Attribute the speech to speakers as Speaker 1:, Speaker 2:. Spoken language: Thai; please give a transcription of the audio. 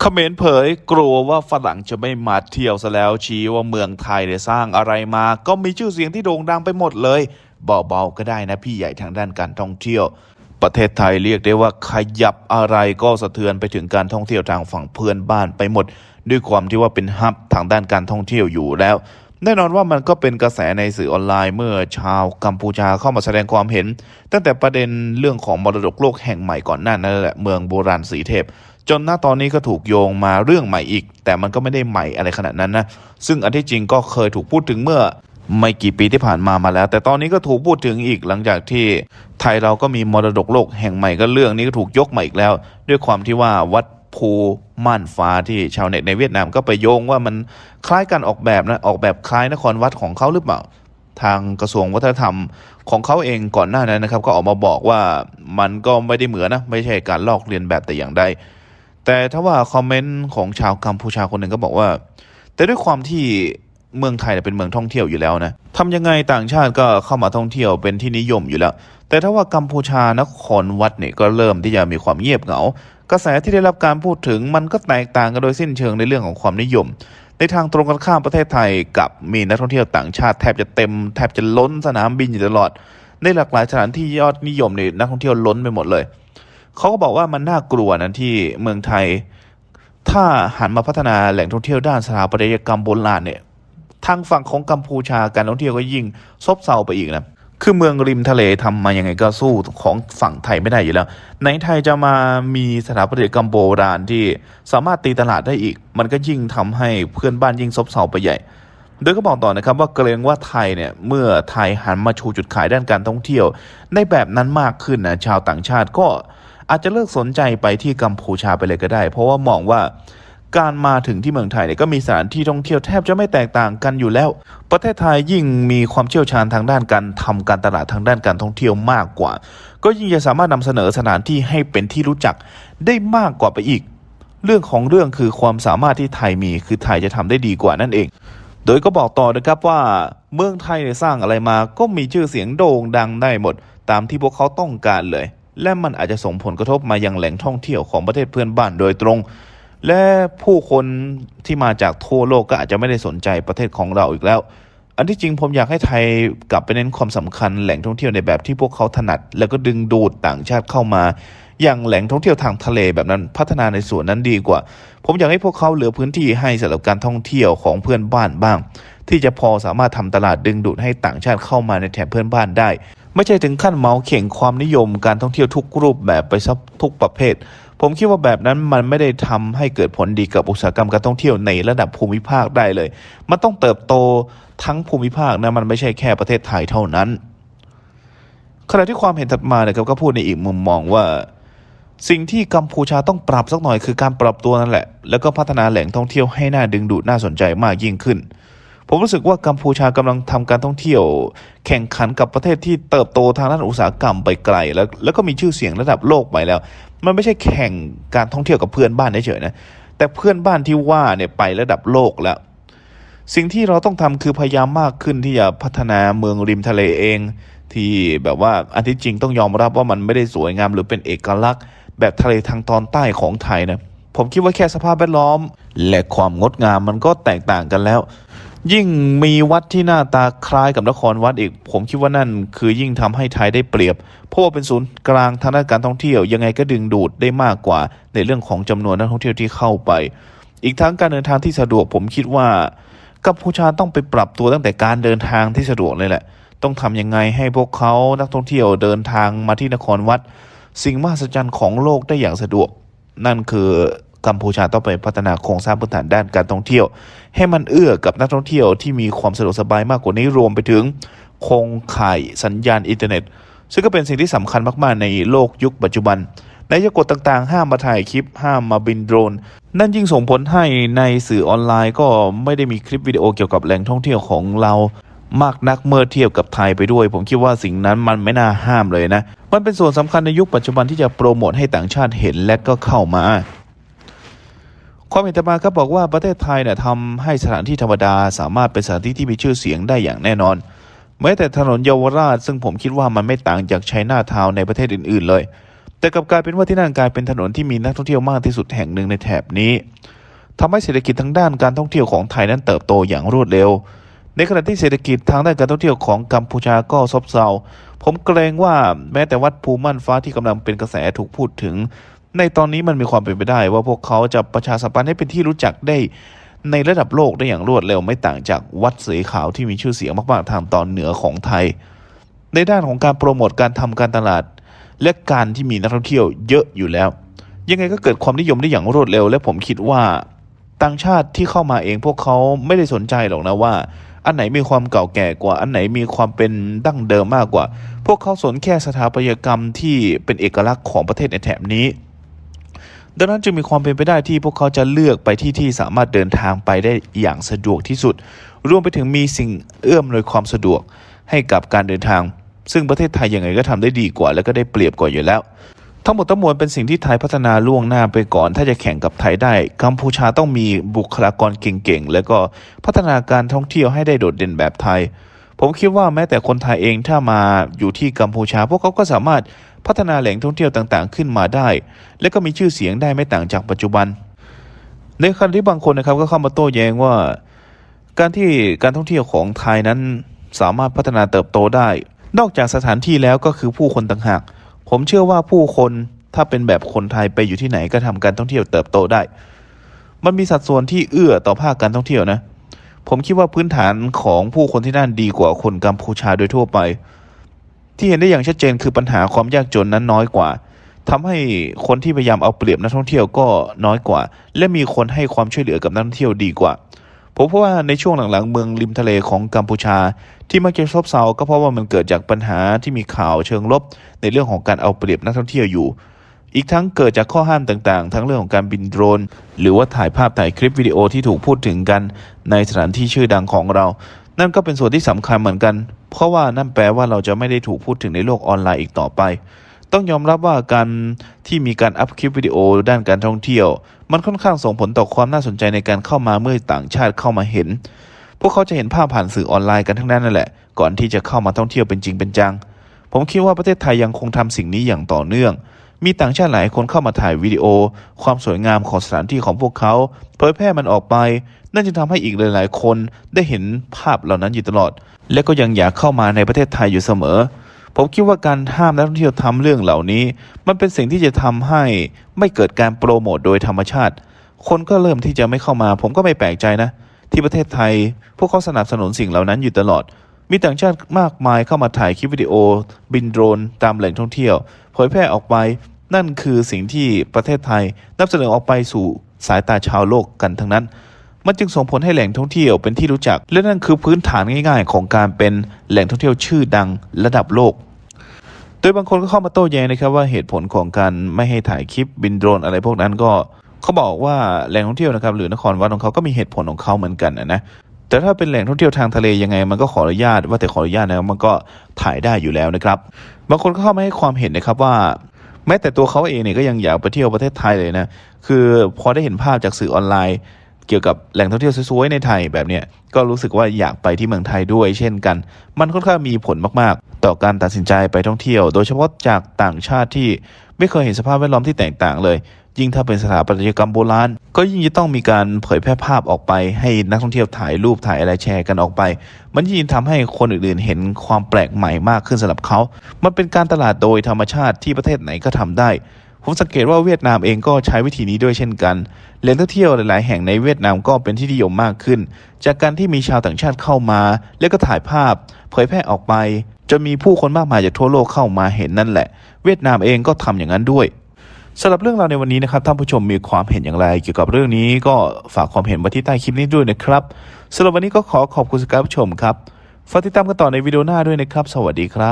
Speaker 1: เขมรเผยกลัวว่าฝรั่งจะไม่มาเที่ยวซะแล้วชี้ว่าเมืองไทยเนี่ยสร้างอะไรมา ก็มีชื่อเสียงที่โด่งดังไปหมดเลยเบาๆก็ได้นะพี่ใหญ่ทางด้านการท่องเที่ยว ประเทศไทยเรียกได้ว่าขยับอะไรก็สะเทือนไปถึงการท่องเที่ยวทางฝั่งเพื่อนบ้านไปหมด ด้วยความที่ว่าเป็นฮับทางด้านการท่องเที่ยวอยู่แล้ว แน่นอนว่ามันก็เป็นกระแสในสื่อออนไลน์เมื่อชาวกัมพูชาเข้ามาแสดงความเห็น ตั้งแต่ประเด็นเรื่องของมรดกโลกแห่งใหม่ก่อนหน้านั้นแหละเมืองโบราณสีเทพ จนณตอนนี้ก็ถูกโยงมาเรื่องใหม่อีก แต่มันก็ไม่ได้ใหม่อะไรขนาดนั้นนะ ซึ่งอันที่จริงก็เคยถูกพูดถึงเมื่อไม่กี่ปีที่ผ่านมามาแล้ว แต่ตอนนี้ก็ถูกพูดถึงอีกหลังจากที่ไทยเราก็มีมรดกโลกแห่งใหม่ก็เรื่องนี้ก็ถูกยกมาอีกแล้ว ด้วยความที่ว่าวัดภูม่านฟ้าที่ชาวเน็ตในเวียดนามก็ไปโยงว่ามันคล้ายกันออกแบบนะออกแบบคล้ายนครวัดของเขาหรือเปล่า ทางกระทรวงวัฒนธรรมของเขาเองก่อนหน้านั้นนะครับ ก็ออกมาบอกว่ามันก็ไม่ได้เหมือนนะไม่ใช่การลอกเลียนแบบแต่อย่างใด แต่ถ้าว่าคอมเมนต์ของชาวกัมพูชาคนหนึ่งก็บอกว่า แต่ด้วยความที่เมืองไทยเป็นเมืองท่องเที่ยวอยู่แล้วนะทำยังไงต่างชาติก็เข้ามาท่องเที่ยวเป็นที่นิยมอยู่แล้ว แต่ถ้าว่ากัมพูชานครวัดเนี่ยก็เริ่มที่จะมีความเงียบเหงา กระแสที่ได้รับการพูดถึงมันก็แตกต่างกันโดยสิ้นเชิงในเรื่องของความนิยม ในทางตรงกันข้ามประเทศไทยกับมีนักท่องเที่ยวต่างชาติแทบจะเต็มแทบจะล้นสนามบินอยู่ตลอด ในหลากหลายสถานที่ยอดนิยมเนี่ยนักท่องเที่ยวล้นไปหมดเลย เขาก็บอกว่ามันน่ากลัวนะที่เมืองไทย ถ้าหันมาพัฒนาแหล่งท่องเที่ยวด้านสถาปัตยกรรมโบราณเนี่ยทางฝั่งของกัมพูชาการท่องเที่ยวก็ยิ่งซบเซาไปอีกนะคือเมืองริมทะเลทำมายังไงก็สู้ของฝั่งไทยไม่ได้อยู่แล้ว ในไทยจะมามีสถาปัตยกรรมโบราณที่สามารถตีตลาดได้อีก มันก็ยิ่งทำให้เพื่อนบ้านยิ่งซบเซาไปใหญ่ โดยก็บอกต่อนะครับว่าเกรงว่าไทยเนี่ยเมื่อไทยหันมาชูจุดขายด้านการท่องเที่ยว ในแบบนั้นมากขึ้นนะชาวต่างชาติก็ อาจจะเลิกสนใจไปที่กัมพูชาไปเลยก็ได้ เพราะว่ามองว่าการมาถึงที่เมืองไทยเนี่ยก็มีสถานที่ท่องเที่ยวแทบจะไม่แตกต่างกันอยู่แล้ว ประเทศไทยยิ่งมีความเชี่ยวชาญทางด้านการทำการตลาดทางด้านการท่องเที่ยวมากกว่า ก็ยิ่งจะสามารถนำเสนอสถานที่ให้เป็นที่รู้จักได้มากกว่าไปอีก เรื่องของเรื่องคือความสามารถที่ไทยมีคือไทยจะทำได้ดีกว่านั่นเอง โดยก็บอกต่อนะครับว่าเมืองไทยเนี่ยสร้างอะไรมาก็มีชื่อเสียงโด่งดังได้หมด ตามที่พวกเขาต้องการเลย และมันอาจจะส่งผลกระทบมายังแหล่งท่องเที่ยวของประเทศเพื่อนบ้านโดยตรง และผู้คนที่มาจากทั่วโลกก็อาจจะไม่ได้สนใจประเทศของเราอีกแล้ว อันที่จริงผมอยากให้ไทยกลับไปเน้นความสำคัญแหล่งท่องเที่ยวในแบบที่พวกเขาถนัด แล้วก็ดึงดูดต่างชาติเข้ามาอย่างแหล่งท่องเที่ยวทางทะเลแบบนั้นพัฒนาในส่วนนั้นดีกว่า ผมอยากให้พวกเขาเหลือพื้นที่ให้สำหรับการท่องเที่ยวของเพื่อนบ้านบ้าง ที่จะพอสามารถทำตลาดดึงดูดให้ต่างชาติเข้ามาในแถบเพื่อนบ้านได้ ไม่ใช่ถึงขั้นเมาเข่งความนิยมการท่องเที่ยวทุกรูปแบบไปซับทุกประเภท ผมคิดว่าแบบนั้นมันไม่ได้ทำให้เกิดผลดีกับอุตสาหกรรมการท่องเที่ยวในระดับภูมิภาคได้เลย มันต้องเติบโตทั้งภูมิภาคนะมันไม่ใช่แค่ประเทศไทยเท่านั้น ขณะที่ความเห็นถัดมาเนี่ยครับก็พูดในอีกมุมมองว่าสิ่งที่กัมพูชาต้องปรับสักหน่อยคือการปรับตัวนั่นแหละ แล้วก็พัฒนาแหล่งท่องเที่ยวให้น่าดึงดูดน่าสนใจมากยิ่งขึ้น ผมรู้สึกว่ากัมพูชากำลังทำการท่องเที่ยว แข่งขันกับประเทศที่เติบโตทางด้านอุตสาหกรรมไปไกล แล้วแล้วก็มีชื่อเสียงระดับโลกไปแล้ว มันไม่ใช่แข่งการท่องเที่ยวกับเพื่อนบ้านเฉยๆนะแต่เพื่อนบ้านที่ว่าเนี่ยไประดับโลกแล้วสิ่งที่เราต้องทำคือพยายามมากขึ้นที่จะพัฒนาเมืองริมทะเลเอง ที่แบบว่าอันที่จริงต้องยอมรับว่ามันไม่ได้สวยงามหรือเป็นเอกลักษณ์ แบบทะเลทางตอนใต้ของไทยนะผมคิดว่าแค่สภาพแวดล้อม และความงดงามมันก็แตกต่างกันแล้ว ยิ่งมีวัดที่หน้าตาคล้ายกับนครวัดอีก ผมคิดว่านั่นคือยิ่งทำให้ไทยได้เปรียบ เพราะว่าเป็นศูนย์กลางทางด้านการท่องเที่ยว ยังไงก็ดึงดูดได้มากกว่าในเรื่องของจำนวนนักท่องเที่ยวที่เข้าไป อีกทั้งการเดินทางที่สะดวกผมคิดว่ากัมพูชาต้องไปปรับตัวตั้งแต่การเดินทางที่สะดวกเลยแหละ ต้องทำยังไงให้พวกเขานักท่องเที่ยวเดินทางมาที่นครวัด สิ่งมหัศจรรย์ของโลกได้อย่างสะดวก นั่นคือ กัมพูชาต้องไปพัฒนาโครงสร้างพื้นฐานด้านการท่องเที่ยว ให้มันเอื้อกับนักท่องเที่ยวที่มีความสะดวกสบายมากกว่านี้รวมไปถึงโครงข่ายสัญญาณอินเทอร์เน็ต ซึ่งก็เป็นสิ่งที่สำคัญมาก ๆ ในโลกยุคปัจจุบันในยกฎต่างๆ ห้ามมาถ่ายคลิป ห้ามมาบินโดรน นั่นยิ่งส่งผลให้ในสื่อออนไลน์ก็ไม่ได้มีคลิปวิดีโอเกี่ยวกับแหล่งท่องเที่ยวของเรามากนักเมื่อเทียบกับไทยไปด้วย ผมคิดว่าสิ่งนั้นมันไม่น่าห้ามเลยนะ มันเป็นส่วนสำคัญในยุคปัจจุบันที่จะโปรโมทให้ต่างชาติเห็นและก็เข้ามา ความเห็นต่อมาครับบอกว่าประเทศไทยเนี่ยทำให้สถานที่ธรรมดาสามารถเป็นสถานที่ที่มีชื่อเสียงได้อย่างแน่นอนแม้แต่ถนนเยาวราช ซึ่งผมคิดว่ามันไม่ต่างจากไชน่าทาวน์ในประเทศอื่นๆเลย แต่กลับกลายเป็นว่าที่นั่นกลายเป็นถนนที่มีนักท่องเที่ยวมากที่สุดแห่งหนึ่งในแถบนี้ทำให้เศรษฐกิจทางด้านการท่องเที่ยวของไทยนั้นเติบโตอย่างรวดเร็ว ในขณะที่เศรษฐกิจทางด้านการท่องเที่ยวของกัมพูชาก็ซบเซาผมเกรงว่าแม้แต่วัดภูม่านฟ้าที่กำลังเป็นกระแสถูกพูดถึง ในตอนนี้มันมีความเป็นไปได้ว่าพวกเขาจะประชาสัมพันธ์ให้เป็นที่รู้จักได้ในระดับโลกได้อย่างรวดเร็วไม่ต่างจากวัดเสขาวที่มีชื่อเสียงมากๆทางตอนเหนือของไทย ในด้านของการโปรโมทการทำการตลาด และการที่มีนักท่องเที่ยวเยอะอยู่แล้ว ยังไงก็เกิดความนิยมได้อย่างรวดเร็ว และผมคิดว่าต่างชาติที่เข้ามาเองพวกเขาไม่ได้สนใจหรอกนะว่า อันไหนมีความเก่าแก่กว่า อันไหนมีความเป็นดั้งเดิมมากกว่า พวกเขาสนแค่สถาปัตยกรรมที่เป็นเอกลักษณ์ของประเทศในแถบนี้ ดังนั้นจึงมีความเป็นไปได้ที่พวกเขาจะเลือกไปที่ที่สามารถเดินทางไปได้อย่างสะดวกที่สุด รวมไปถึงมีสิ่งเอื้อมอำนวยความสะดวกให้กับการเดินทาง ซึ่งประเทศไทยยังไงก็ทำได้ดีกว่า และก็ได้เปรียบกว่าอยู่แล้ว ทั้งหมดทั้งมวลเป็นสิ่งที่ไทยพัฒนาล่วงหน้าไปก่อน ถ้าจะแข่งกับไทยได้ กัมพูชาต้องมีบุคลากรเก่งๆ แล้วก็พัฒนาการท่องเที่ยวให้ได้โดดเด่นแบบไทย ผมคิดว่าแม้แต่คนไทยเองถ้ามาอยู่ที่กัมพูชา พวกเขาก็สามารถพัฒนาแหล่งท่องเที่ยวต่างๆ ขึ้นมาได้ และก็มีชื่อเสียงได้ไม่ต่างจากปัจจุบัน ในขณะที่บางคนนะครับก็เข้ามาโต้แย้งว่า การที่การท่องเที่ยวของไทยนั้นสามารถพัฒนาเติบโตได้ นอกจากสถานที่แล้วก็คือผู้คนต่างหาก ผมเชื่อว่าผู้คนถ้าเป็นแบบคนไทยไปอยู่ที่ไหนก็ทำการท่องเที่ยวเติบโตได้ มันมีสัดส่วนที่เอื้อต่อภาคการท่องเที่ยวนะ ผมคิดว่าพื้นฐานของผู้คนที่นั่นดีกว่าคนกัมพูชาโดยทั่วไป ที่เห็นได้อย่างชัดเจนคือปัญหาความยากจนนั้นน้อยกว่าทำให้คนที่พยายามเอาเปรียบนักท่องเที่ยวก็น้อยกว่า และมีคนให้ความช่วยเหลือกับนักท่องเที่ยวดีกว่าผมเพราะว่าในช่วงหลังๆ เมืองริมทะเลของกัมพูชา ที่มักจะซบเซาก็เพราะว่ามันเกิดจากปัญหาที่มีข่าวเชิงลบ ในเรื่องของการเอาเปรียบนักท่องเที่ยวอยู่ อีกทั้งเกิดจากข้อห้ามต่างๆ ทั้งเรื่องของการบินโดรน หรือว่าถ่ายภาพถ่ายคลิปวิดีโอที่ถูกพูดถึงกัน ในสถานที่ชื่อดังของเรา นั่นก็เป็นส่วนที่สำคัญเหมือนกัน เพราะว่านั่นแปลว่าเราจะไม่ได้ถูกพูดถึงในโลกออนไลน์อีกต่อไป ต้องยอมรับว่าการที่มีการอัพคลิปวิดีโอด้านการท่องเที่ยว มันค่อนข้างส่งผลต่อความน่าสนใจในการเข้ามาเมื่อต่างชาติเข้ามาเห็น พวกเขาจะเห็นภาพผ่านสื่อออนไลน์กันทั้งนั้นนั่นแหละ ก่อนที่จะเข้ามาท่องเที่ยวเป็นจริงเป็นจัง ผมคิดว่าประเทศไทยยังคงทำสิ่งนี้อย่างต่อเนื่อง มีต่างชาติหลายคนเข้ามาถ่ายวิดีโอ ความสวยงามของสถานที่ของพวกเขา เผยแพร่มันออกไป นั่นจึงทำให้อีกหลาย ๆ คนได้เห็นภาพเหล่านั้นอยู่ตลอด และก็ยังอยากเข้ามาในประเทศไทยอยู่เสมอ ผมคิดว่าการห้ามนักท่องเที่ยวทำเรื่องเหล่านี้ มันเป็นสิ่งที่จะทำให้ไม่เกิดการโปรโมทโดยธรรมชาติ คนก็เริ่มที่จะไม่เข้ามา ผมก็ไม่แปลกใจนะ ที่ประเทศไทย พวกเขาสนับสนุนสิ่งเหล่านั้นอยู่ตลอด มีต่างชาติมากมายเข้ามาถ่ายคลิปวิดีโอ บินโดรนตามแหล่งท่องเที่ยวเผยแพร่ออกไป นั่นคือสิ่งที่ประเทศไทยนำเสนอออกไปสู่สายตาชาวโลกกันทั้งนั้น มันจึงส่งผลให้แหล่งท่องเที่ยวเป็นที่รู้จัก และนั่นคือพื้นฐานง่าย ๆ ของการเป็นแหล่งท่องเที่ยวชื่อดังระดับโลก โดยบางคนก็เข้ามาโต้แย้งนะครับว่าเหตุผลของการไม่ให้ถ่ายคลิปบินโดรนอะไรพวกนั้นก็เขาบอกว่าแหล่งท่องเที่ยวนะครับหรือนครวัดของเขาก็มีเหตุผลของเขาเหมือนกันนะนะ แต่ถ้าเป็นแหล่งท่องเที่ยวทางทะเลยังไง มันก็ขออนุญาตว่าแต่ขออนุญาตนะมันก็ถ่ายได้อยู่แล้วนะครับ บางคนก็เข้ามาให้ความเห็นนะครับว่าแม้แต่ตัวเขาเองเนี่ยก็ยังอยากไปเที่ยวประเทศไทยเลยนะคือพอได้เห็นภาพจากสื่อออนไลน์ เกี่ยวกับแหล่งท่องเที่ยวสวยๆในไทยแบบเนี้ยก็รู้สึกว่าอยากไปที่เมืองไทยด้วย เช่นกัน มันค่อนข้างมีผลมากๆ ต่อการตัดสินใจไปท่องเที่ยว โดยเฉพาะจากต่างชาติที่ไม่เคยเห็นสภาพแวดล้อมที่แตกต่างเลย ยิ่งถ้าเป็นสถาปัตยกรรมโบราณ ก็ยิ่งจะต้องมีการเผยแพร่ภาพออกไป ให้นักท่องเที่ยวถ่ายรูปถ่ายอะไรแชร์กันออกไป มันยิ่งทำให้คนอื่นๆ เห็นความแปลกใหม่มากขึ้นสำหรับเขา มันเป็นการตลาดโดยธรรมชาติที่ประเทศไหนก็ทำได้ผมสังเกตว่าเวียดนามเองก็ใช้วิธีนี้ด้วยเช่นกันแหล่งท่องเที่ยวหลาย ๆ แห่งในเวียดนามก็เป็นที่นิยมมากขึ้น จากการที่มีชาวต่างชาติเข้ามา แล้วก็ถ่ายภาพ เผยแพร่ออกไปจะมีผู้คนมากมายจากทั่วโลกเข้ามาเห็นนั่นแหละ เวียดนามเองก็ทำอย่างนั้นด้วย สำหรับเรื่องราวในวันนี้นะครับท่านผู้ชมมีความเห็นอย่างไร เกี่ยวกับเรื่องนี้ก็ฝากความเห็นมาที่ใต้คลิปนี้ด้วยนะครับสำหรับวันนี้ก็ขอขอบคุณสำหรับผู้ชมครับฝากติดตามกันต่อในวิดีโอหน้าด้วยนะครับ สวัสดีครับ